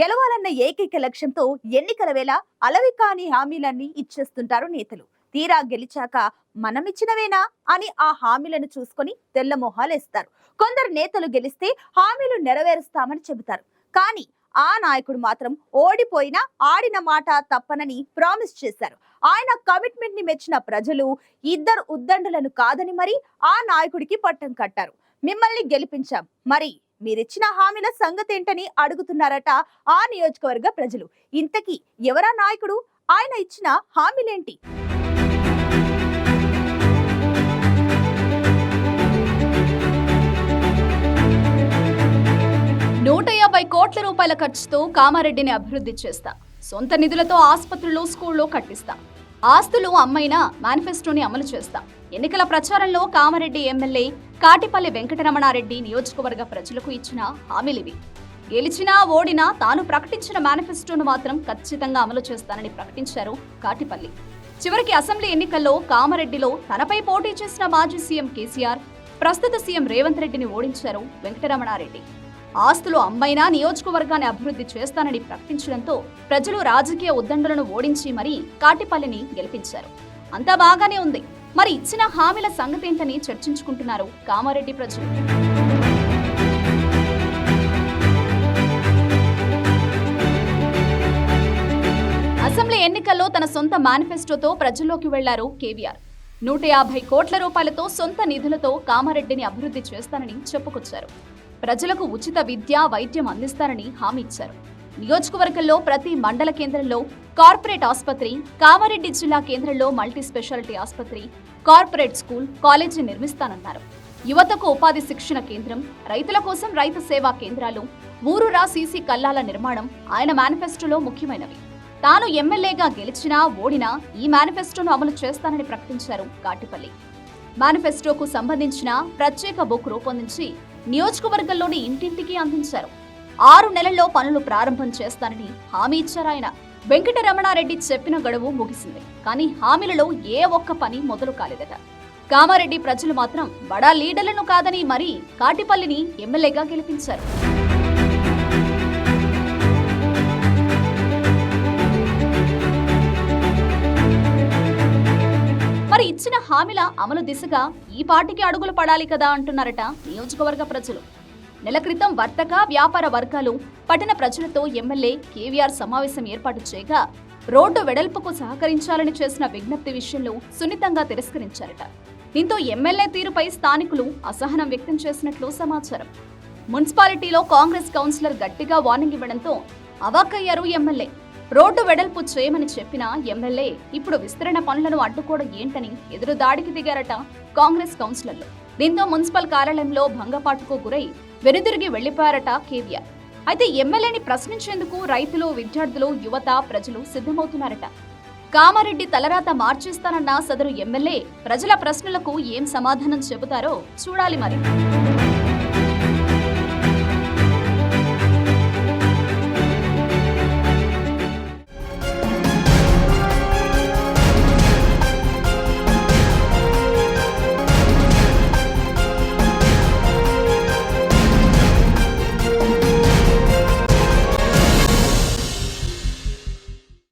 గెలవాలన్న ఏకైక లక్ష్యంతో ఎన్నికల వేళ అలవి కాని హామీలన్నీ ఇచ్చేస్తుంటారు నేతలు. తీరా గెలిచాక మనమిచ్చినవేనా అని ఆ హామీలను చూసుకొని తెల్లమొహాలేస్తారు కొందరు నేతలు గెలిస్తే హామీలు నెరవేరుస్తామని చెబుతారు. కానీ ఆ నాయకుడు మాత్రం ఓడిపోయినా ఆడిన మాట తప్పనని ప్రామిస్ చేశారు. ఆయన కమిట్మెంట్ని మెచ్చిన ప్రజలు ఇద్దరు ఉద్దండులను కాదని మరి ఆ నాయకుడికి పట్టం కట్టారు. మిమ్మల్ని గెలిపించాం. మరి మీరిచ్చిన హామీల సంగతి ఏంటని అడుగుతున్నారట ఆ నియోజకవర్గ ప్రజలు. ఇంతకీ ఎవరా నాయకుడు? ఆయన ఇచ్చిన హామీలేంటి? నూట యాభై కోట్ల రూపాయల ఖర్చుతో కామారెడ్డిని అభివృద్ధి చేస్తా. సొంత నిధులతో ఆసుపత్రులు స్కూళ్ళు కట్టిస్తా. ఆస్తులు అమ్మైనా మేనిఫెస్టోని అమలు చేస్తా. ఎన్నికల ప్రచారంలో కామారెడ్డి ఎమ్మెల్యే కాటిపల్లి వెంకటరమణారెడ్డి నియోజకవర్గ ప్రజలకు ఇచ్చిన హామీలివి. గెలిచినా ఓడినా తాను ప్రకటించిన మేనిఫెస్టోను మాత్రం ఖచ్చితంగా అమలు చేస్తానని ప్రకటించారు కాటిపల్లి. చివరికి అసెంబ్లీ ఎన్నికల్లో కామారెడ్డిలో తనపై పోటీ చేసిన మాజీ సీఎం కేసీఆర్ ప్రస్తుత సీఎం రేవంత్ రెడ్డిని ఓడించారు వెంకటరమణారెడ్డి. ఆస్తులు అమ్మైనా నియోజకవర్గాన్ని అభివృద్ధి చేస్తానని ప్రకటించడంతో ప్రజలు రాజకీయ ఉద్దండులను ఓడించి మరీ కాటిపల్లిని గెలిపించారు. అంతా బాగానే ఉంది. మరి ఇచ్చిన హామీల సంగతేంటని చర్చించుకుంటున్నారు కామారెడ్డి ప్రజలు. అసెంబ్లీ ఎన్నికల్లో తన సొంత మేనిఫెస్టోతో ప్రజల్లోకి వెళ్ళారు కేవీఆర్. నూట యాభై కోట్ల రూపాయలతో సొంత నిధులతో కామారెడ్డిని అభివృద్ధి చేస్తానని చెప్పుకొచ్చారు. ప్రజలకు ఉచిత విద్య వైద్యం అందిస్తారని హామీ ఇచ్చారు. నియోజకవర్గంలో ప్రతి మండల కేంద్రంలో కార్పొరేట్ ఆసుపత్రి కామారెడ్డి జిల్లా కేంద్రంలో మల్టీ స్పెషాలిటీ ఆసుపత్రి కార్పొరేట్ స్కూల్ కాలేజీ నిర్మిస్తానన్నారు. యువతకు ఉపాధి శిక్షణ కేంద్రం రైతుల కోసం రైతు సేవా కేంద్రాలు ఊరూరా సీసీ కల్లాల నిర్మాణం ఆయన మేనిఫెస్టోలో ముఖ్యమైనవి. తాను ఎమ్మెల్యేగా గెలిచినా ఓడినా ఈ మేనిఫెస్టోను అమలు చేస్తానని ప్రకటించారు కాటిపల్లి. మేనిఫెస్టోకు సంబంధించిన ప్రత్యేక బుక్ రూపొందించి నియోజకవర్గంలోని ఇంటింటికి అందించారు. ఆరు నెలల్లో పనులు ప్రారంభం చేస్తానని హామీ ఇచ్చారు ఆయన. వెంకటరమణారెడ్డి చెప్పిన గడువు ముగిసింది. కానీ హామీలలో ఏ ఒక్క పని మొదలు కాలేదట. కామారెడ్డి ప్రజలు మాత్రం బడా లీడర్లను కాదని మరీ కాటిపల్లిని ఎమ్మెల్యేగా గెలిపించారు. మరి ఇచ్చిన హామీల అమలు దిశగా ఈ పార్టీకి అడుగులు పడాలి కదా అంటున్నారట నియోజకవర్గ ప్రజలు. నెల క్రితం వర్తక వ్యాపార వర్గాలు పట్టణ ప్రజలతో ఎమ్మెల్యే కేవీఆర్ సమావేశం ఏర్పాటు చేయగా రోడ్డు వెడల్పుకు సహకరించాలని చేసిన విజ్ఞప్తి విషయంలో సున్నితంగా తిరస్కరించారట. దీంతో ఎమ్మెల్యే తీరుపై స్థానికులు అసహనం వ్యక్తం చేసినట్లు సమాచారం. మున్సిపాలిటీలో కాంగ్రెస్ కౌన్సిలర్ గట్టిగా వార్నింగ్ ఇవ్వడంతో అవాక్కయ్యారు ఎమ్మెల్యే. రోడ్డు వెడల్పు చేయమని చెప్పిన ఎమ్మెల్యే ఇప్పుడు విస్తరణ పనులను అడ్డుకోవడం ఏంటని ఎదురు దాడికి దిగారట కాంగ్రెస్ కౌన్సిలర్లు. దీంతో మున్సిపల్ కార్యాలయంలో భంగపాటుకు గురై వెనుదిరిగి వెళ్ళిపోయారట కేవీఆర్. అయితే ఎమ్మెల్యేని ప్రశ్నించేందుకు రైతులు విద్యార్థులు యువత ప్రజలు సిద్ధమవుతున్నారట. కామారెడ్డి తలరాత మార్చేస్తానన్న సదరు ఎమ్మెల్యే ప్రజల ప్రశ్నలకు ఏం సమాధానం చెబుతారో చూడాలి మరి.